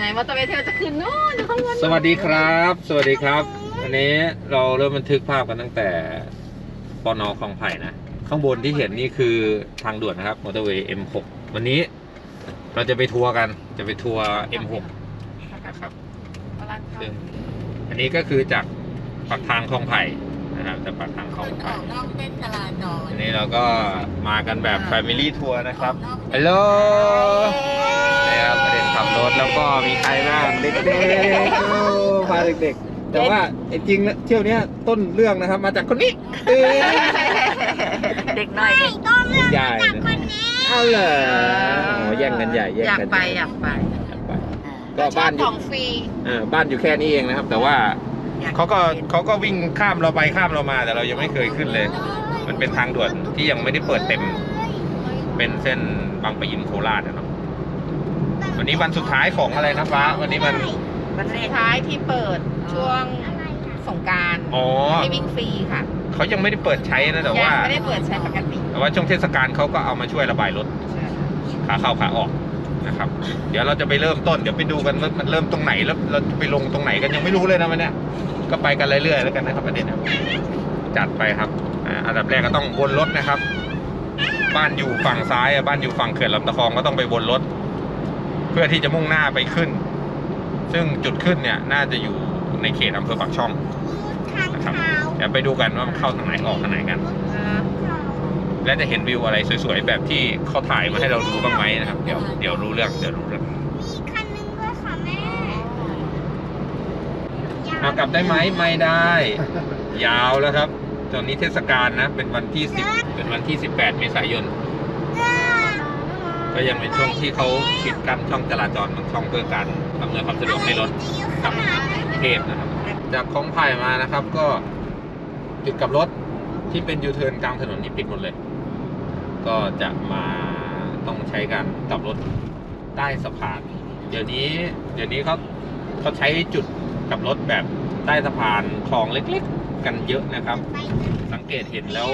ไหนมอเตอร์เวย์ที่เราจะขึ้นนู่นอยู่ข้างบนสวัสดีครับ สวัสดีครับวันนี้เราเริ่มบันทึกภาพกันตั้งแต่ปอนอคลองไผ่นะ ข้างบนที่เห็นนี่คือทางด่วนนะครับมอเตอร์เวย์ M6 วันนี้เราจะไปทัวร์กัน จะไปทัวร์ M6 นะครับซึ่งอันนี้ก็คือจากปากทางคลองไผ่ นะครับจากปากทางคลองไผ่นอกเส้นจราจรอันนี้เราก็มากันแบบ Family ทัวร์นะครับฮัลโหลนะครับประเด็นขับรถแล้วก็มีใครบ้างเด็กๆโอ้พาเด็กๆ แต่ว่าจริงๆแล้วเที่ยวเนี้ยต้นเรื่องนะครับมาจากคนนี้เอ้ยเด็กน้อยเด็กใหญ่นะเอาเหรอโอ้แย่งกันใหญ่แย่งอยากกันไปใหญ่อยากไปอยากไปก็บ้านอขยู่องฟรีเออบ้านอยู่แค่นี้เองนะครับ แต่ว่า เขาก็เขาก็วิ่งข้ามเราไปข้ามเรามา แต่เรายังไม่เคยขึ้นเลย มันเป็นทางด่วนที่ยังไม่ได้เปิดเต็ม เป็นเส้นบางปะอินโคราชนะเนาะวันนี้วันสุดท้ายของอะไรนะฟ้า วันนี้มันมันเรียกท้ายที่เปิดช่วงสงกรารอ๋อให้วิ่งฟรีค่ะเขายังไม่ได้เปิดใช้นะแต่ยัว่าไม่ได้เปิดใช้ปกติแต่ว่าช่วงเทศกาลเขาก็เอามาช่วยระบายรถขาเข้าขาออก นะครับ เดี๋ยวเราจะไปเริ่มต้นเดี๋ยวไปดูกันว่ามันเริ่มตรงไหนแล้วเราจะไปลงตรงไหนกันยังไม่รู้เลยนะวันเนี้ยก็ไปกันเรื่อยๆแล้วกันนะครับประเด็นนะจัดไปครับอันดับแรกก็ต้องวนรถนะครับ บ้านอยู่ฝั่งซ้ายอะบ้านอยู่ฝั่งเขื่อนลำตะคองก็ต้องไปวนรถ เพื่อที่จะมุ่งหน้าไปขึ้น ซึ่งจุดขึ้นเนี่ยน่าจะอยู่ในเขตอำเภอปากช่องนะครับเดี๋ยวไปดูกันว่ามันเข้าทางไหนออกทางไหนกัน และจะเห็นวิวอะไรสวยๆแบบที่เขาถ่ายมาให้เราดูบ้างไหมนะครับ เดี๋ยวเดี๋ยวรู้เรื่องเดี๋ยวรู้เรื่องมีคันนึงด้วยค่ะแม่เอากลับได้ไหมไม่ได้ ยาวแล้วครับ ตอนนี้เทศกาลนะ เป็นวันที่10เป็นวันที่18เมษายน ก็ยังเป็นช่วงที่เขาปิดกั้นช่องจราจรบางช่องเพื่อการอำนวยความสะดวกให้รถกลับเทพนะครับ จากคลองไผ่มานะครับก็จุดกลับรถที่เป็นยูเทิร์นกลางถนนนี่ปิดหมดเลย ก็จะมาต้องใช้การกลับรถใต้สะพาน เดี๋ยวนี้ เดี๋ยวนี้เขาเขาใช้จุดกลับรถแบบใต้สะพานคลองเล็กๆ กันเยอะนะครับ สังเกตเห็นแล้ว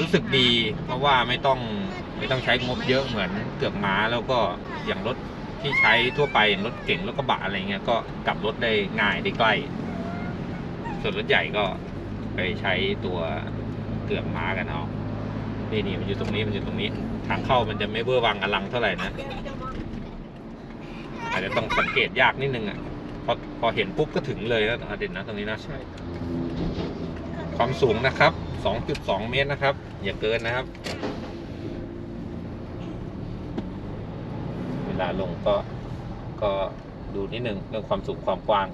รู้สึกดี เพราะว่าไม่ต้องไม่ต้องใช้งบเยอะเหมือนเกือกม้าแล้วก็อย่างรถที่ใช้ทั่วไปอย่างรถเก่งรถกระบะอะไรเงี้ยก็กลับรถได้ง่ายได้ใกล้ ส่วนรถใหญ่ก็ไปใช้ตัวเกือกม้ากันเอา นี่นี่มันอยู่ตรงนี้มันอยู่ตรงนี้ ทางเข้ามันจะไม่เบอร์วังอลังเท่าไหร่นะอาจจะต้องสังเกตยากนิดนึงอะพอพอเห็นปุ๊บก็ถึงเลยนะอาเด่นนะตรงนี้นะใช่ความสูงนะครับ 2.2 เมตรนะครับ อย่าเกินนะครับ เวลาลงก็ก็ดูนิดนึงเรื่องความสูงความกว้าง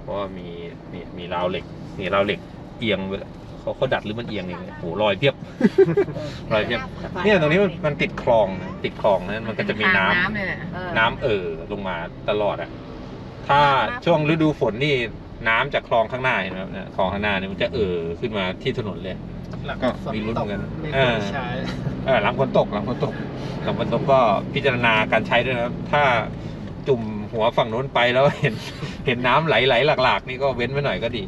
เพราะว่ามีมีมีราวเหล็ก มีราวเหล็กเอียงไป เขาเขาดัดหรือมันเอียงเองโหรอยเพียบ รอยเพียบเนี่ยตรงนี้มันมันติดคลองนะติดคลองนั้นมันก็จะมีน้ำน้ำเลยนะน้ำเอ่อลงมาตลอดอะถ้าช่วงฤดูฝนนี่น้ำจากคลองข้างหน้าเห็นไหมครับเนี่ยคลองข้างหน้าเนี่ยมันจะเอ่อขึ้นมาที่ถนนเลย หลังก็ฝนมีลุ้นตเหมืกอนกัน ไม่เอควอรใช้ เออหลังฝนตกหลังฝนตกหลังฝนตกก็พิจารณาการใช้ด้วยนะครับ ถ้าจุ่มหัวฝั่งโน้นไปแล้วเห็น เห็นน้ำไหลไหลหลากๆ นี่ก็เว้นไว้หน่อยก็ดี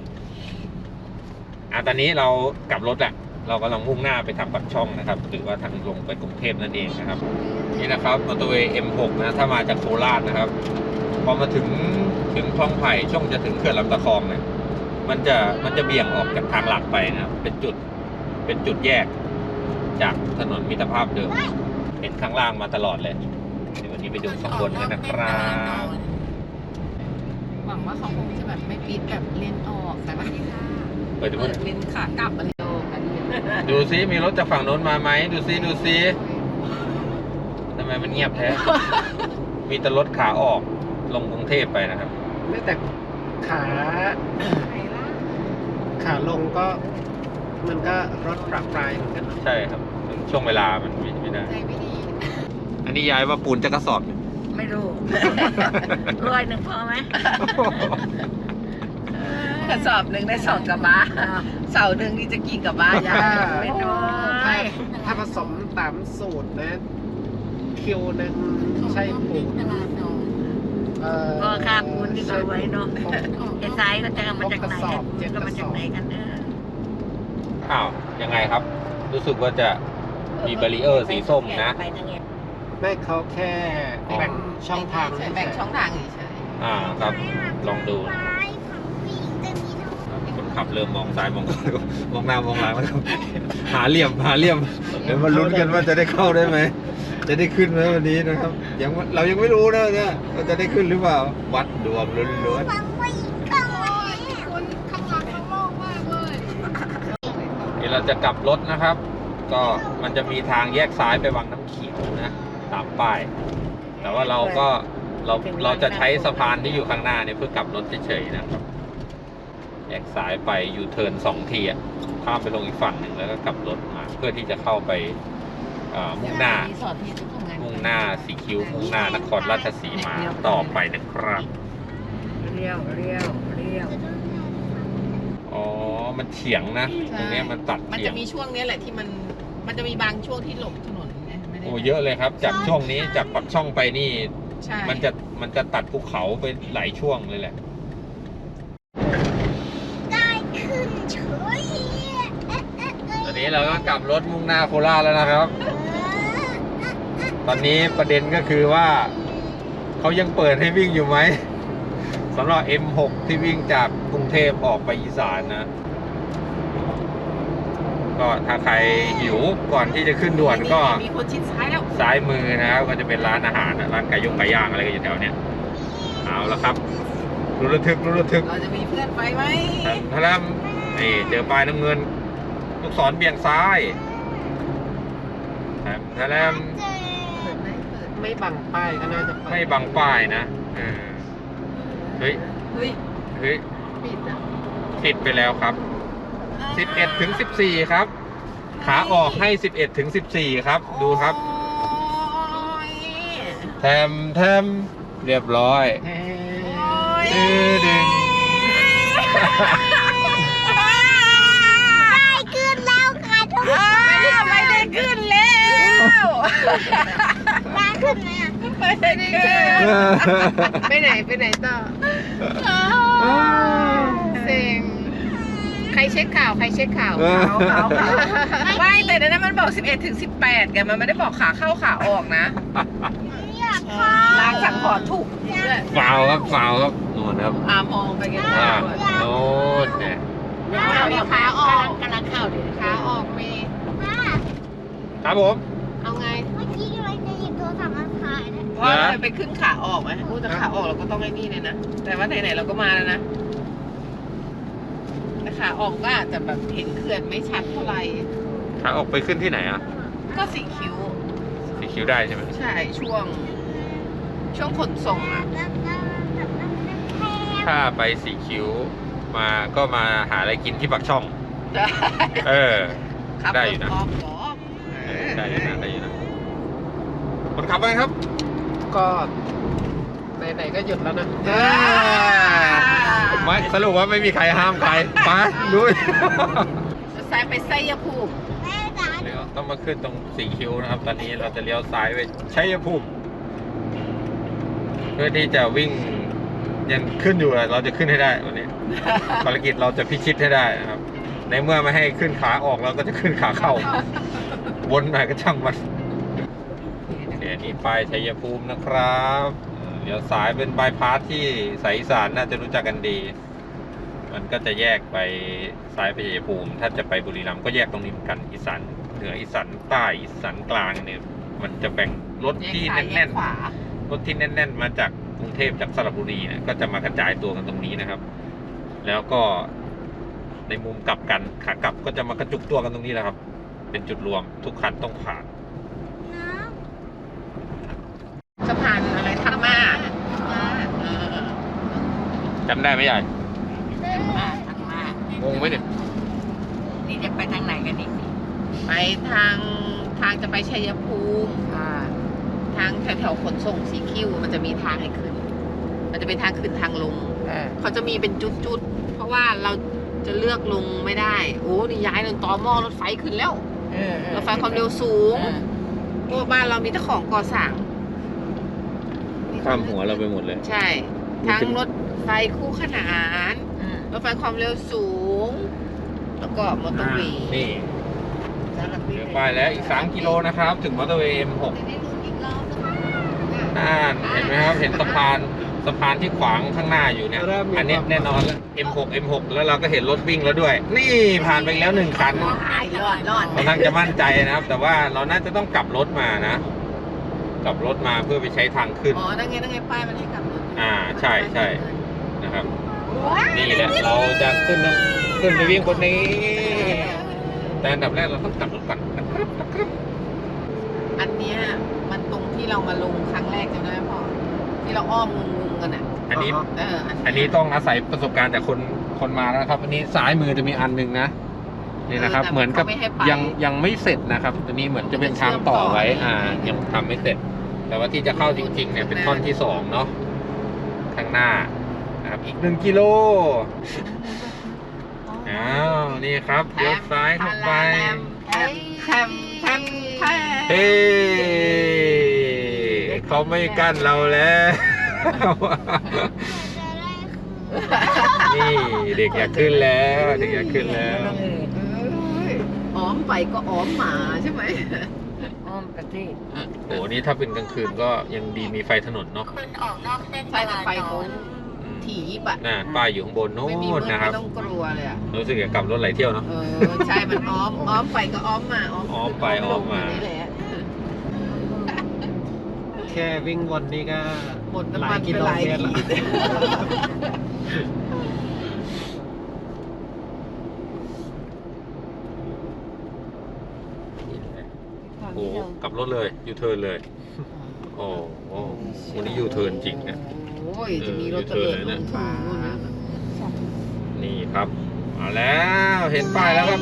อะตอนนี้เรากลับรถแหละเรากำลังมุ่งหน้าไปทางปากช่องนะครับ หรือว่าทางลงไปกรุงเทพนั่นเองนะครับ นี่นะครับมอเตอร์เวย์ M6 นะถ้ามาจากโคราชนะครับ พอมาถึงถึงคลองไผ่ช่วงจะถึงเขื่อนลำตะคองเนี่ยมันจะมันจะเบี่ยงออกจากทางหลักไปนะเป็นจุดเป็นจุดแยกจากถนนมิตรภาพเดิมเห็นข้างล่างมาตลอดเลยเดี๋ยววันนี้ไปดูข้างบนกันนะครับหวังว่าเขาคงจะแบบไม่ปิดแบบเลนออกแต่ว่า ปิดดูเปิดเลนขากลับอะไรโดกันเนี่ยดูซิมีรถจากฝั่งโน้นมาไหมดูซิดูซิทำไมมันเงียบแท้ มีแต่รถขาออกลงกรุงเทพไปนะครับ ไม่แต่ขาขาลงก็มันก็รถปรับปรายเหมือนกันเนอะใช่ครับช่วงเวลามันไม่ไม่ได้ ใจไม่ดี อันนี้ย้ายว่าปูนจะกระสอบเนี่ย ไม่รู้ ร้อยหนึ่งพอไหม กระสอบหนึ่งได้สองกระบะเสาหนึ่งนี่จะกี่กระบะยาไม่น้อถ้ายถ้าผสมตามสูตรนะคิวหนึ่งใช่ปูนก็ค่าปูนที่เขาไว้เนาะไอ้ซ้ายก็จะเอามาจากไหนกระสอบเจ็กัดนก็มาจากไหนกันเอออ้าวยังไงครับ รู้สึกว่าจะมีบารีเออร์สีส้มนะไปทางเนี้ยแม่เขาแค่แบ่งช่องทางเฉยๆแบ่งช่องทางเฉยอ่าครับลองดู ขับเริ่มมองซ้ายมองขวามองหน้ามองหลังแล้วครับหาเหลี่ยมหาเหลี่ยมเดี๋ยวมาลุ้นกันว่าจะได้เข้าได้ไหมจะได้ขึ้นไหมวันนี้นะครับยังเรายังไม่รู้นะเนี่ยว่าจะได้ขึ้นหรือเปล่าวัดดวงล้วนฟังผู้หญิงก่อนๆคนข้างหลังเขามองมากเลยๆนี่เราจะกลับรถนะครับ ก็มันจะมีทางแยกซ้ายไปวังน้ำเขียวนะตามป้ายแต่ว่าเราก็เราเราจะใช้สะพานที่อยู่ข้างหน้าเนี่ยเพื่อกลับรถเฉยๆนะครับ แยกซ้ายไปยูเทิร์นสองทีอะข้ามไปลงอีกฝั่งหนึ่งแล้วก็กลับรถมาเพื่อที่จะเข้าไปเอ่อมุ่งหน้ารีสอร์ทที่จะทำงานมุ่งหน้าสีคิ้วมุ่งหน้านครราชสีมาต่อไปนะครับเรียวเรียวเรียวอ๋อ มันเฉียงนะ ตรงเนี้ยมันตัดมันเฉียจะงมีช่วงเนี้ยแหละที่มัน มันจะมีบางช่วงที่หลบถนนไงไม่ได้โอ้เยอะเลยครับ จากช่วงนี้จากปักช่องไปนี่ใช่มันจะมันจะตัดภูเขาไปหลายช่วงเลยแหละ ได้ขึ้นเฉย ตอ นนี้เราก็กลับรถมุ่งหน้าโคราชแล้วนะครับ ตอนนี้ประเด็นก็คือว่าเขายังเปิดให้วิ่งอยู่ไหมสำหรับ M6 ที่วิ่งจากกรุงเทพออกไปอีสานนะ ก็ถ้าใครหิวก่อนที่จะขึ้นด่วนก็มีคนชิดซ้ายแล้วซ้ายมือนะครับ ก็จะเป็นร้านอาหารนะร้านไก่ย่งไก่ย่างอะไรก็อยู่แถวเนี้ยเอาละครับรุนระทึกรุนระทึกเราจะมีเพื่อนไปไหมแทมแทมนี่เจอปลายน้ำเงิน ลูกศรเบี่ยงซ้ายแทมแทมเปิดไหมเปิดไม่บังป้ายก็น่าจะเปิดไม่บังป้ายนะเออเฮ้ยเฮ้ยเฮ้ยปิดอะผิดไปแล้วครับ 11ถึง14 ครับ ขาออกให้ 11ถึง14 ครับ ดูครับโอ้ยแทมแทมเรียบร้อยเฮ้โอ้ยยดื้อดึง ได้ขึ้นแล้วค่ะทุกคน ไม่ได้ขึ้นแล้ว ได้ขึ้นไหมอะไม่ได้ขึ้นไปไหนไปไหนต่อเซ็งใครเช็คข่าว ใครเช็คข่าวเออข่าวข่าวข่าวไม่แต่ในนั้นมันบอก 11ถึง18ไงมันไม่ได้บอกขาเข้าขาออกนะอยากพาล้างสังขอถูกด้วยฟาวครับฟาวครับนู่นครับอามองไปกันอ่าโน่นเนี่ยมีขาออกกำลังเข้าดิขาออกมีมาครับผม ถ่ายนะว่าเราไปขึ้นขาออกไหมพูดแต่ขาออกเราก็ต้องไอ้นี่เลยนะ แต่ว่าไหนๆเราก็มาแล้วนะแต่ขาออกก็อาจจะแบบเห็นเขื่อนไม่ชัดเท่าไหร่ ขาออกไปขึ้นที่ไหนอะก็สีคิ้ว สีคิ้วได้ใช่ไหมใช่ ช่วง ช่วงขนส่งอะ ถ้าไปสีคิ้วมาก็มาหาอะไรกินที่ปักช่อง ได้เออครับได้อยู่นะรถออกเหรอเออได้อยู่นะได้อยู่นะคนขับไปครับ ก็ไหนๆก็หยุดแล้วนะไม่สรุปว่าไม่มีใครห้ามใครไปลุยจะซ้ายไปไส้ยภูมิแม่จ๋าเดี๋ยวต้องมาขึ้นตรงสีคิ้วนะครับ ตอนนี้เราจะเลี้ยวซ้ายไปชัยภูมิเพื่อที่จะวิ่งยังขึ้นอยู่อะเราจะขึ้นให้ได้วันนี้ภารกิจเราจะพิชิตให้ได้นะครับ ในเมื่อไม่ให้ขึ้นขาออกเราก็จะขึ้นขาเข้า วนหน่อยก็ช่างมันโอเคนี่ป้ายชัยภูมินะครับเออเลี้ยวซ้ายเป็นบายพาสที่สายอีสานน่าจะรู้จักกันดี มันก็จะแยกไปซ้ายไปชัยภูมิ ถ้าจะไปบุรีรัมย์ก็แยกตรงนี้เหมือนกันอีสานเหนืออีสานใต้อีสานกลางเนี่ยมันจะแบ่งรถแยกที่ซ้ายแยแน่กนขวาๆรถที่แน่น ๆ มาจากกรุงเทพจากสระบุรีเนี่ยก็จะมากระจายตัวกันตรงนี้นะครับ แล้วก็ในมุมกลับกันขากลับก็จะมากระจุกตัวกันตรงนี้แหละครับ เป็นจุดรวมทุกคันต้องผ่านน้ สะพานอะไรธรรมาเออจำได้ไหมใหญ่ำอะธรรมางงไหมเนี่ยนี่จะไปทางไหนกันอีกนี่ไปทางทางจะไปชัยภูมิอ่าทางแถวๆขนส่งสีคิ้วมันจะมีทางให้ขึ้น มันจะเป็นทางขึ้นทางลง เออเขาจะมีเป็นจุดๆ เพราะว่าเราจะเลือกลงไม่ได้ โอ้นี่ย้ายลงต่อหม้อรถไฟขึ้นแล้ว เออรถไฟความเร็วสูงเพราะว่าบ้านเรามีแต่ของก่อสร้าง ข้ามหัวเราไปหมดเลย ใช่ ทั้งรถไฟคู่ขนาน อืมรถไฟความเร็วสูง แล้วก็มอเตอร์เวย์นี่สารพิษเดี๋ยวไปแล้วอีก 3 กิโลนะครับ ถึงมอเตอร์เวย์ M6 จะได้ลุ้นอีกรอบนึงน่านเห็นไหมครับ เห็นสะพานสะพานที่ขวางข้างหน้าอยู่เนี่ย อันเนี้ยแน่นอนแล้ว M6 M6 แล้วเราก็เห็นรถวิ่งแล้วด้วย นี่ผ่านไปแล้วหนึ่งคัน รอดรอด ค่อนข้างจะมั่นใจนะครับ แต่ว่าเราน่าจะต้องกลับรถมานะ กลับรถมาเพื่อไปใช้ทางขึ้น อ๋อ นั่งไงนั่งไงป้ายมันให้กลับรถอ่าใช่ใช่นะครับ นี่แหละเราจะขึ้นนะขึ้นไปวิ่งบนนี้ แต่อันดับแรกเราต้องกลับรถก่อนนะครับนะครับ อันเนี้ยมันตรงที่เรามาลงครั้งแรกจำได้ไหมพ่อที่เราอ้อมงงๆกันอะ อันนี้เอออันนี้ต้องอาศัยประสบการณ์จากคนคนมาแล้วนะครับ อันนี้ซ้ายมือจะมีอันหนึ่งนะนี่นะครับ เหมือนกับยังยังไม่เสร็จนะครับ ตัวนี้เหมือนจะเป็นทางต่อไว้ อ่า ยังทำไม่เสร็จ แต่ว่าที่จะเข้าจริงๆเนี่ยเป็นท่อนที่สองเนาะข้างหน้านะครับอีกหนึ่งกิโลอ้าวนี่ครับเลี้ยวซ้ายเข้าไปแทมแทมแทมแทมเฮ้เขาไม่กั้นเราแล้ว นี่เด็กอยากขึ้นแล้วเด็กอยากขึ้นแล้วอ้อมไปก็อ้อมหมาใช่ไหมอ้อม ประเทศโอ้นี่ถ้าเป็นกลางคืนก็ยังดีมีไฟถนนเนาะคุณออกนอกเส้นใช่แต่ไฟโค้งอืมถี่ยิบอะน่ะป้ายอยู่ข้างบนโน้ไม่มีมืนดนะครับไม่ต้องกลัวเลยอะ รู้สึกอยากกลับรถไหลเที่ยวเนาะ เออ ใช่ มันอ้อม อ้อมไปก็อ้อมมา อ้อมอ้อมไปอ้อมมานี่แหละแค่วิ่งวนนี่ก็หมดหน้ำลามัยนกิไปโลหลายเมตรขีแล้วด โอ้ กลับรถเลยยูเทิร์นเลยโอ้โหวันนี้ยูเทิร์นจริงนะโอ้ยจะมีรถตะเลิดลงฟ้านู่นนะนี่ครับมาแล้วเห็นป้ายแล้วครับ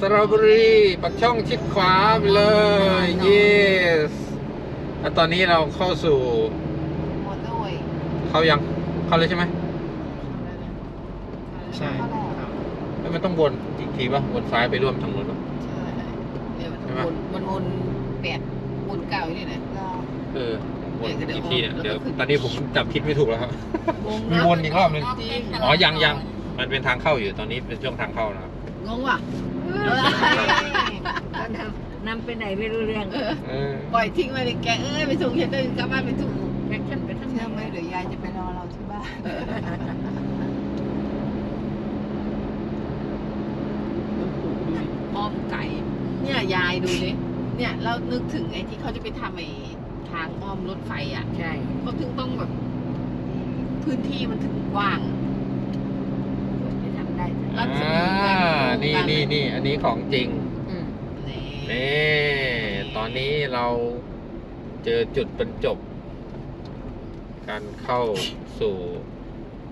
สระบุรีปักช่องชิดขวาไปเลย yes แล้วตอนนี้เราเข้าสู่มอเตอร์เวย์เข้ายังเข้าเลยใช่ไหมใช่ครับแล้วมันต้องวนอีกทีป่ะวนซ้ายไปร่วมทางนู้นป่ะ ใช่เดี๋ยวมัน ใช่ไหม ว นมันวนแปดวนเก่าอยู่นี่นะ เออวนเดี๋ยวอีกทีเนี่ยเดี๋เดี๋ยยววขึ้นตอนนี้ผมจับทิศไม่ถูกแล้วครับงงมีนะวนอีกรอบหนึงจริงอ๋อยังยัง มันเป็นทางเข้าอยู่ตอนนี้เป็นช่วงทางเข้านะครับ งงว่ะนำไปไหนไม่รู้เรื่องเออเออปล่อยทิ้งไว้เลยแกเอ้ยไปส่งฉันเดินกลับบ้านไปส่งแจ็คฉันไปทางไหนเชื่อไหมเดี๋ยวยายจะไปรอเราที่บ้านอ้อมไก่ เนี่ยยายดูดิ เนี่ยเรานึกถึงไอ้ที่เขาจะไปทำไอ้ทางอ้อมรถไฟอะใช่เขาถึงต้องแบบ พื้นที่มันถึงกว้างจะทำได้จ้ะรัอ่าศมีแบ่งโครงนี่การนี่นี่อันนี้ของจริงอืมนี่นี่ตอนนี้เราเจอจุดบรรจบ การเข้าสู่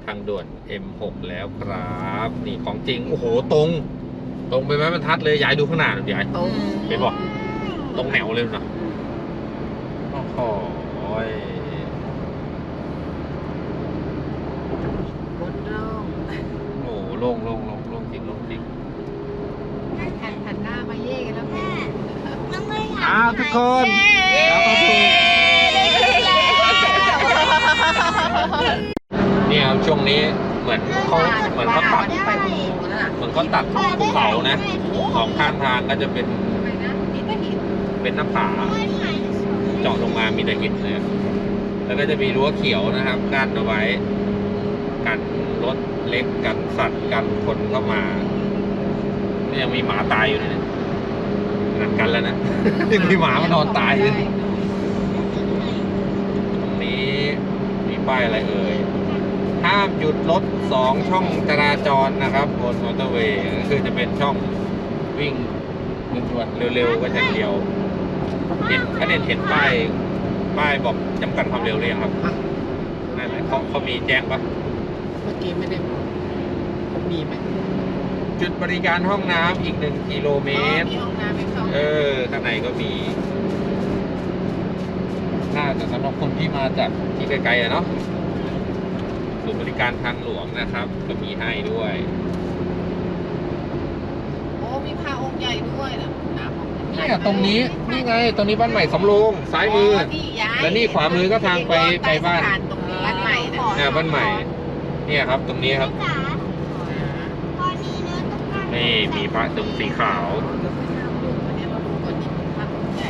ทางด่วน M6 แล้วครับ นี่ของจริง โอ้โห ตรง ตรงไปไหมบรรทัดเลยยายดูข้างหน้าหน่อยยาย ตรงเป็นบอก ตรงแนวเลยนะโอ้โหยบนร่องโอ้โหโล่งโล่งโล่งโล่งจริงโล่งจริงแผ่นแผ่นหน้ามาเย่กันแล้วแม่น้องเลยถามอ้าวทุกคนเย้แล้วก็ถูกได้ขึ้นแล้วเนี่ยครับช่วงนี้เหมือนเขาเหมือนเขาตัดไปอุโมงค์นั่นน่ะเหมือนเขาตัดภูเขานะสองข้างทางก็จะเป็น ทำไมนะมีแต่หิน เป็นหน้าผาเจาะลงมามีแต่หินเลยแล้วก็จะมีรั้วเขียวนะครับกั้นเอาไว้ กันรถเล็กกันสัตว์กันคนเข้ามานี่ยังมีหมาตายอยู่เลยนะนัดกันแล้วนะยังมีหมามานอนตายเลยตรงนี้มีป้ายอะไรเอ่ยห้ามหยุดรถสองช่องจราจรนะครับบนมอเตอร์เวย์ก็คือจะเป็นช่องวิ่งด่วนเร็วๆก็อย่างเดียว เห็นเขาเด่นเห็นป้ายป้ายบอกจำกัดความเร็วหรือยังครับนั่นแหละเขาเขามีแจ้งปะเมื่อกี้ไม่ได้ผมมีไหมจุดบริการห้องน้ำอีกหนึ่งกิโลเมตร มีห้องน้ำให้เข้าเออ ข้างในก็มี น่าจะสำหรับคนที่มาจากที่ไกลๆอะเนาะศูนย์บริการทางหลวงนะครับ ก็มีให้ด้วย โอ้มีพระองค์ใหญ่ด้วยนะน้ำองค์ใหญ่ เนี่ยตรงนี้นี่ไงตรงนี้บ้านใหม่สำโรงซ้ายมือนี่ย้ายและนี่ขวามือก็ทางไปไปบ้านใต้สะพตรงนี้บ้านใหม่นะเนี่ยบ้านใหม่ เนี่ยครับตรงนี้ครับจ๋าตอนนี้เนื้อต้องการนี่มีพระตรงสีขาวเดี๋ยวไปทำดูวันนี้เราดูก่อนนี่เป็นพระองค์ใหญ่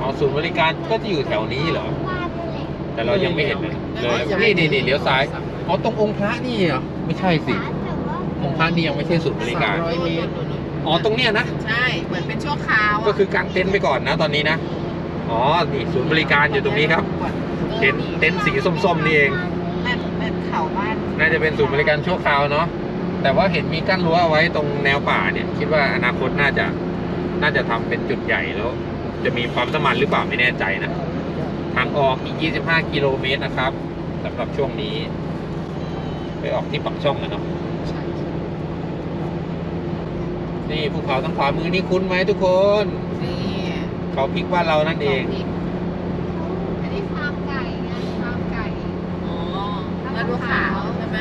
อ๋อศูนย์บริการก็จะอยู่แถวนี้เหรอว่าไปเลยแต่เรายังไม่เห็นเลยเลยนี่นี่นี่เลี้ยวซ้ายอ๋อตรงองค์พระนี่เหรอไม่ใช่สิแต่ว่าองค์พระนี่ยังไม่ใช่ศูนย์บริการสามร้ อยเมตรอ๋อตรงเนี้ยนะ ใช่เหมือนเป็นชั่วคราวะก็คือกางเต็นท์ไปก่อนนะตอนนี้นะ อ๋อนี่ศูนย์บริการอยู่ตรงนี้ครับ เต็นท์เต็นท์สีส้มๆนี่เอง นั่นนั่นเขาบ้านน่าจะเป็นศูนย์บริการชั่วคราวเนาะ แต่ว่าเห็นมีกั้นรั้วเอาไว้ตรงแนวป่าเนี่ย คิดว่าอนาคตน่าจะน่าจะทำเป็นจุดใหญ่แล้ว จะมีปั๊มน้ำมันหรือเปล่าไม่แน่ใจนะ ทางออกอีก 25 กิโลเมตรนะครับสำหรับช่วงนี้ ไปออกที่ปักช่องนะเนาะ ใช่ นี่ภูเขาทางขวามือนี่คุ้นไหมทุกคน นี่เขาพริกบ้านเรานั่นเอง อันนี้ฟาร์มไก่ไงฟาร์มไก่อ๋อมาดูขาวใช่ไหม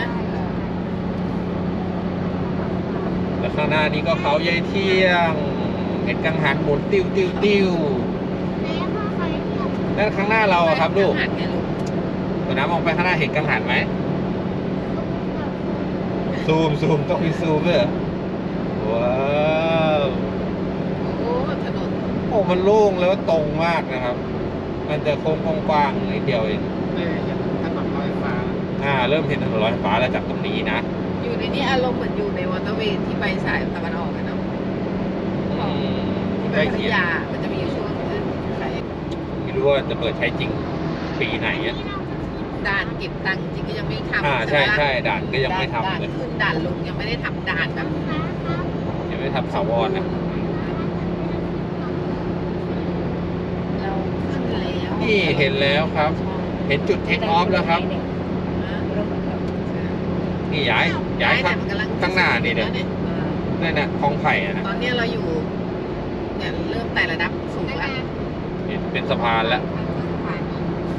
แล้วข้างหน้านี้ก็เขาใยายเที่ยงเห็นกังหันหมุนติ้วติ้วติ้วแล้วพ่อเคยเที่ยวนั่นข้างหน้าเราอะครับลูกหันไงลูกตัวน้ำมองไปข้างหน้าเห็นกังหันไหมซูมซูมต้องมีซูมด้วยเหรอว้าว โอ้ถนน โอ้ มันโล่งแล้วตรงมากนะครับ มันจะโค้งกว้างๆนิดเดียวเองเนี่ยอย่างถนนลอยฟ้า อ่า เริ่มเห็นถนนลอยฟ้าแล้วจากตรงนี้นะอยู่ในนี้อารมณ์เหมือนอยู่ในวอเตอร์เวย์ที่ไปสายตะวันออกกันเนาะอืมที่ไปใกล้พัทเคียงยามันจะมีอยู่ช่วงนึงขายไม่รู้ว่าจะเปิดใช้จริงปีไหนอะด่านเก็บตังค์จริงก็ยังไม่ทำอ่าใช่ไหมล่ะใช่ด่านก็ยังไม่ด่านทำเลยขึ้นด่านลงยังไม่ได้ทำด่านแบบยังไม่ทำสาวรนะ เราขึ้นแล้วนี่เห็นแล้วครับ เห็นจุดเทคออฟแล้วครับ นี่ย้ายย้ายข้างแต่มันกำลังข้างหน้านี่เนี่ยแล้วนั่นน่ะคลองไผ่อะนะตอนเนี้ยเราอยู่เนี่ยเริ่มไต่ระดับสูงแล้วเห็นเป็นสะพานแล้ว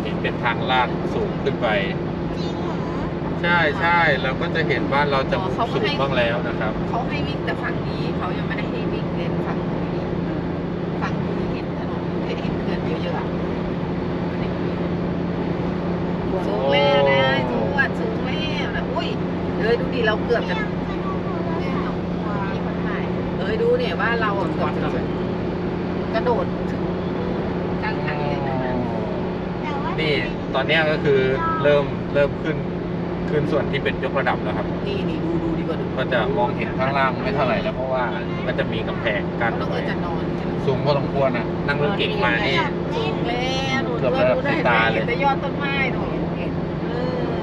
เห็นเป็นทางลาดสูงขึ้นไปจริงเหรอใช่ใช่เราก็จะเห็นบ้านเราจะอ๋อเขาสูงให้บ้างแล้วนะครับ เขาให้วิ่งแต่ฝั่งนี้เขายังไม่ได้ให้วิ่งเลนฝั่งนี้ฝั่งนี้เห็นถนนเห็นเขื่อนเยอะๆอะ สูงแล้วนะสูงว่าสูงแล้วนะอุ้ยเอ้ยดูดิเราเกือบจะมีคนถ่ายเอ้ยดูเนี่ยว่าเราอะเกือบจะกระโดดถึงกลางทางเลยนะแต่ว่านี่ตอนเนี้ยก็คือเริ่มเริ่มขึ้นขึ้นส่วนที่เป็นยกระดับแล้วครับ นี่นี่ดูดูดีกว่าดูก็จะมองเห็นข้างล่างไม่เท่าไหร่แล้วเพราะว่าก็จะมีกำแพงกั้นเราเอาเอไว้อจะนอนใช่ไหมสูงพอสมควรนะนั่งรถเก๋งมานี่สูงแล้วหนูเกือบดูระดับดูได้สายตาเลยเห็นแต่ยอดต้นไม้หนูเออ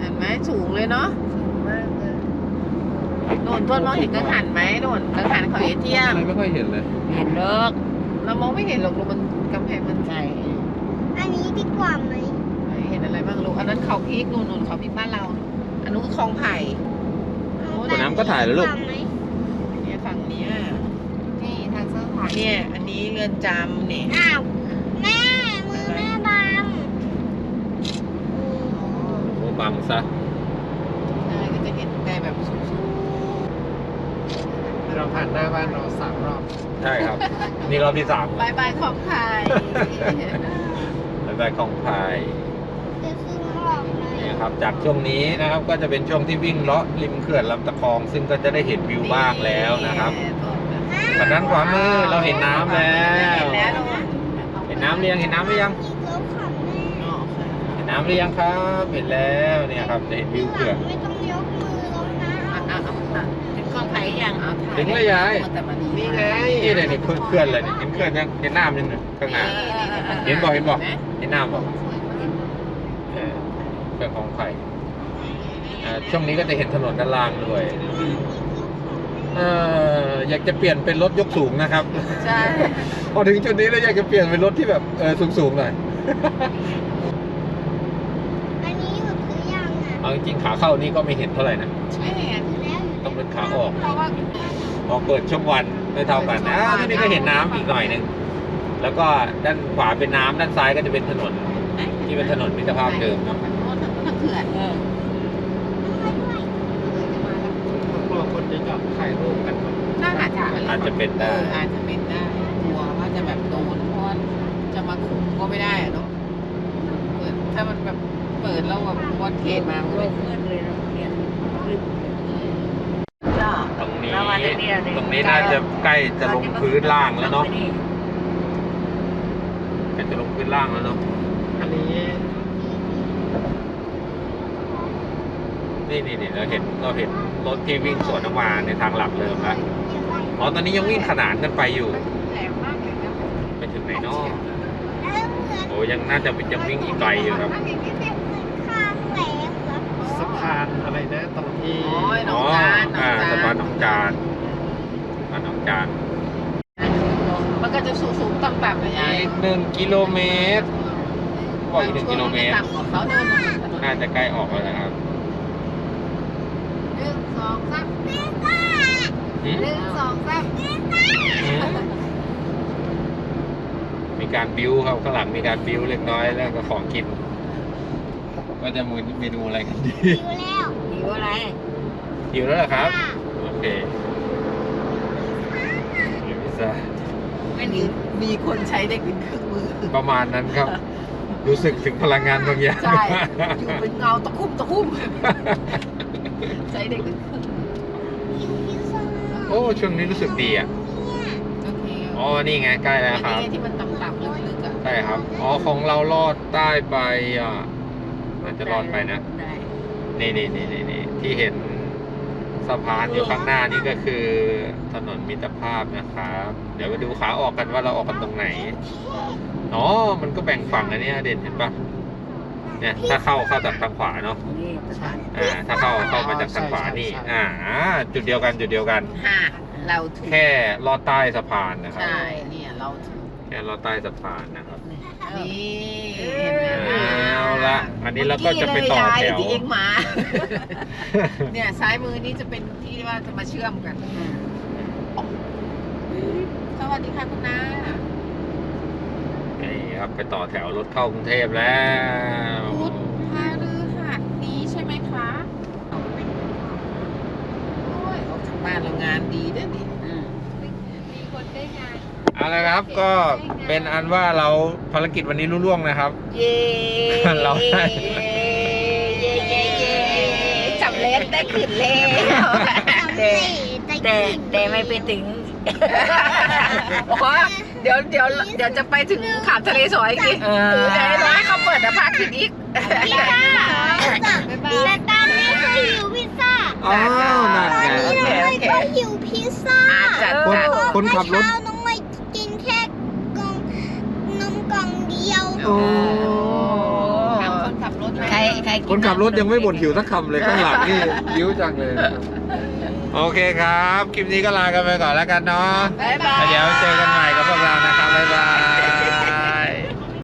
เห็นไหมสูงเลยเนาะ โน่นต้นมองเห็นกังหันไหมโน่นกังหันเขาเอเทียมอะไรไม่ค่อยเห็นเลยเห็นเลิกเรามองไม่เห็นหรอกลูกมันกำแพงมันใสอันนี้ดีกว่าไหมเห็นอะไรบ้างลูกอันนั้นเขาพีกนู่นนู่นเขาพีกบ้านเราอันนู้นก็คลองไผ่ตัวน้ำก็ถ่ายแล้วลูกดีว่าไหมเนี่ยฝั่งเนี้ยนี่ทางเสื้อผ้าเนี่ยอันนี้เรือนจำเนี่ยอ้าวแม่มือแม่บังโอ้บังซะ ใช่ก็จะเห็นแต่แบบสูง เราผ่านหน้าบ้านเราสามรอบ ใช่ครับ นี่รอบที่สามๆบายบายคลองไผ่บายบายของพายจะซื้อมาออกไหมนี่ครับ จากช่วงนี้นะครับก็จะเป็นช่วงที่วิ่งเลาะริมเขื่อนลำตะคอง ซึ่งก็จะได้เห็นวิวบ้างแล้วนะครับทางด้านขวามือเราเห็นน้ำแล้ว เห็นแล้วลูกเห็นน้ำหรือยังเห็นน้ำหรือยังอีกแล้วค่ะแม่อ๋อค่ะเห็นน้ำหรือยังครับ เห็นแล้วเนี่ยครับจะเห็นวิวเขื่อน ไม่ต้องยกมือแล้วนะ อะอะเอาอะ ถึงคลองไผ่ยังเอาถ่ายถึงแล้วยาย แต่มาดีนี่ไงนี่เลยนี่เขื่อนเลยนี่เห็นเขื่อนยังเห็นน้ำยังเนี่ยข้างหน้า เห็นบ่เห็นบ่เห็นน้ำบ่เออเขื่อนของไผ่อ่าช่วงนี้ก็จะเห็นถนนด้านล่างด้วยเอ่ออยากจะเปลี่ยนเป็นรถยกสูงนะครับ ใช่พอถึงจุดนี้แล้วอยากจะเปลี่ยนเป็นรถที่แบบเออสูงๆหน่อย อันนี้หยุดหรือยังอะเอาจริงๆขาเข้านี่ก็ไม่เห็นเท่าไหร่นะ ไม่เห็น หยุดแล้วหยุดต้องเป็นขาออกเพราะว่าพอเปิดช่วงวันไม่เท่ากันอ้าวที่นี่ก็เห็นน้ำอีกหน่อยหนึงแล้วก็ด้านขวาเป็นน้ำด้านซ้ายก็จะเป็นถนน ที่เป็นถนนมิตรภาพเดิมทางโน้นทางโน้นทางเขื่อนเออกลัวคนจะจอดถ่ายรูปกันหมดน่าอาจจะอาจจะเป็นได้อออาจจะเป็นได้กลัวว่าจะแบบโดนเพราะว่าจะมาคุมก็ไม่ได้อะเนาะเปิดถ้ามันแบบเปิดแล้วแบบวัดเขตมามันก็ไม่มืดเลยนะเนี่ยจะ นี้ ตรงนี้น่าจะใกล้จะลงพื้นล่างแล้วเนาะใกล้จะลงพื้นล่างแล้วเนาะ อันนี้นี่นี่นี่เราเห็นเราเห็นรถที่วิ่งสวนออกมาในทางหลักเริ่มแล้วอ๋อตอนนี้ยังวิ่งขนานกันไปอยู่แหลมมากเลยนะไปถึงไหนเนาะโอ้ยังน่าจะยังวิ่งอีกไกลอยู่ครับถ้าอย่างนี้เนี่ยข้างแหลมครับสะพานอะไรนะตรงที่โอ้ยหนอ๋อองจานหนออ่างจาสะพานนหนองจาน สะพานหนองจานมันก็จะสูงๆต่ำๆนะยายอีกหนึ่งกิโลเมตรบอกอีกหนึ่งกิโลเมตรต่ำกว่าเขาเดินลงถนนน่าจะใกล้ออกแล้วนะครับหนึ่งสองสามหืมหนึ่งสองสามหืมมีการบิ้วครับข้างหลังมีการบิ้วเล็กน้อยแล้วก็ของกินว่าจะมีเมนูอะไรกันดีหิวอะไร หิวแล้วเหรอครับ โอเคหิวพิ ซซ่าไม่มีมีคนใช้ได้เป็นเครื่องมือประมาณนั้นครับ รู้สึกถึงพลังงานบางอย่างใช่อยู่เป็นเงาตะคุ่มตะคุ่มใช้ได้เป็นเครื่องมือโอ้ช่วงนี้รู้สึกดีอะโอเคอ๋อนี่ไงใกล้แล้วคอัรันบนี้ที่มันต่ำๆลึกๆอะใช่ครับอ๋อของเราลอดใต้ไปอะมันจะลอดไปนะได้นี่นี่นี่นี่นี่ที่เห็นสะพานอยู่ข้างหน้านี่ก็คือ ถนนมิตรภาพนะครับ เดี๋ยวไปดูขาออกกันว่าเราออกกันตรงไหนอ๋อมันก็แบ่งฝั่งอันเนี้ยเด่นเห็นปะเนี่ยถ้าเข้าเข้าจากทางขวาเนาะนี่ใช่อ่าถ้าเข้าเข้ามาจากทางขวานี่ อ่า จุดเดียวกันจุดเดียวกันห้าเราถูกแค่ลอดใต้สะพานนะครับใช่เนี่ยเราถูกแค่ลอดใต้สะพานนะครับนี่เห็นไหมเอาละอันนี้เราก็จะไปต่อแถวเมื่กี้เลยยายที่เองมา เนี่ยซ้ายมือนี่จะเป็นที่ว่าจะมาเชื่อมกัน สวัสดีค่ะคุณน้านี่ครับไปต่อแถวรถเข้ากรุงเทพแล้วพุธพาฤหัสนี้ใช่ไหมคะโอ้ยออกจากบ้านเรางานดีด้วยดิอืมมีคนได้งานเอาละครับก็เป็นอันว่าเราภารกิจวันนี้รุ่ล่วงนะครับ เย้เราได้เย้เย้เย้จับเล็ดได้ขึ้นแล้วแต่แต่แต่ไม่ไปถึง โอ้โหเดี๋ยวเดี๋ยวเดี๋ยวจะไปถึงขาดทะเลสวยอีกทีเดี๋ยวร้อยเขาเปิดนะพาขึ้นอีกบ๊ายบายแต่ตอนนี้ก็หิวพิซซ่าอ๋อนั่นไงโอเคโอเคก็หิวพิซซ่าอาจัด คนจัดคนขับรถเช้าน้องไม่กินแค่กล่องนมกล่องเดียวโอ้ ถามคนขับรถไหม ใครใคร คนขับรถยังไม่บ่นหิวสักคำเลยข้างหลังนี่ยิ้วจังเลย โอเคครับ คลิปนี้ก็ลากันไปก่อนแล้วกันเนาะบ๊ายบาย เดี๋ยวเจอกันใหม่กับพวกเรานะครับบ๊ายบาย